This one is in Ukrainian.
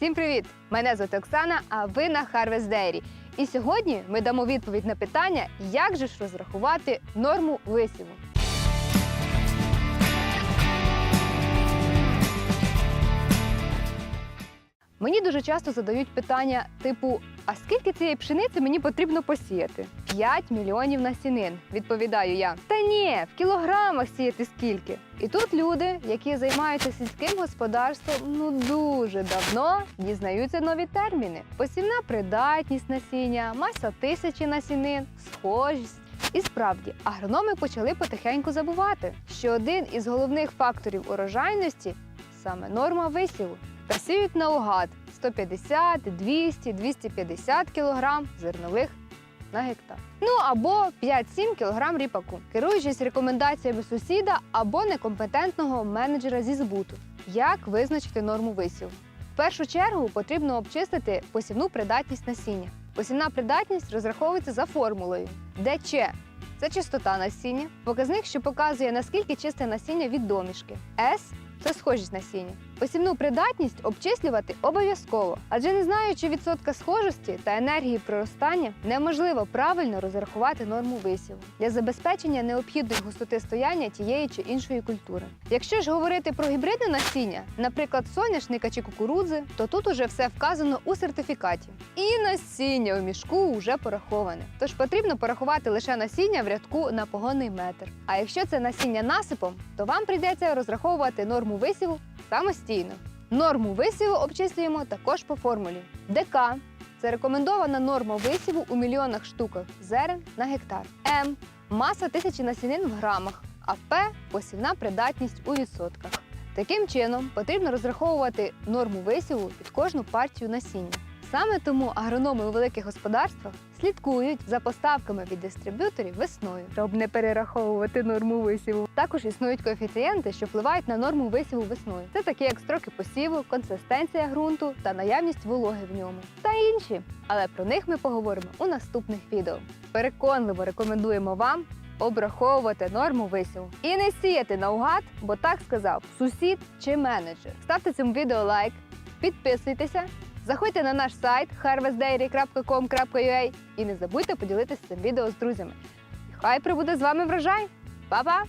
Всім привіт! Мене звати Оксана, а ви на Harvest Dairy. І сьогодні ми дамо відповідь на питання, як же ж розрахувати норму висіву. Мені дуже часто задають питання типу: а скільки цієї пшениці мені потрібно посіяти? 5 мільйонів насінин, відповідаю я. Та ні, в кілограмах сіяти скільки. І тут люди, які займаються сільським господарством, ну дуже давно дізнаються нові терміни: посівна придатність насіння, маса тисячі насінин, схожість. І справді, агрономи почали потихеньку забувати, що один із головних факторів урожайності саме норма висіву. Та сіють наугад 150, 200, 250 кг зернових на гектар. Ну або 5-7 кг ріпаку, керуючись рекомендаціями сусіда або некомпетентного менеджера зі збуту. Як визначити норму висіву? В першу чергу потрібно обчистити посівну придатність насіння. Посівна придатність розраховується за формулою, де Ч це чистота насіння, показник, що показує наскільки чисте насіння від домішки. С це схожість насіння. Посівну придатність обчислювати обов'язково, адже не знаючи відсотка схожості та енергії проростання, неможливо правильно розрахувати норму висіву для забезпечення необхідної густоти стояння тієї чи іншої культури. Якщо ж говорити про гібридне насіння, наприклад, соняшника чи кукурудзи, то тут уже все вказано у сертифікаті. І насіння у мішку вже пораховане. Тож потрібно порахувати лише насіння в рядку на погонний метр. А якщо це насіння насипом, то вам прийдеться розраховувати норму висіву самостійно. Норму висіву обчислюємо також по формулі. ДК це рекомендована норма висіву у мільйонах штуках зерен на гектар. М маса тисячі насінин в грамах, а П посівна придатність у відсотках. Таким чином потрібно розраховувати норму висіву під кожну партію насіння. Саме тому агрономи у великих господарствах слідкують за поставками від дистриб'юторів весною, щоб не перераховувати норму висіву. Також існують коефіцієнти, що впливають на норму висіву весною. Це такі як строки посіву, консистенція ґрунту та наявність вологи в ньому та інші. Але про них ми поговоримо у наступних відео. Переконливо рекомендуємо вам обраховувати норму висіву і не сіяти наугад, бо так сказав сусід чи менеджер. Ставте цьому відео лайк, підписуйтеся. Заходьте на наш сайт harvestdairy.com.ua і не забудьте поділитися цим відео з друзями. Хай прибуде з вами врожай! Па-па!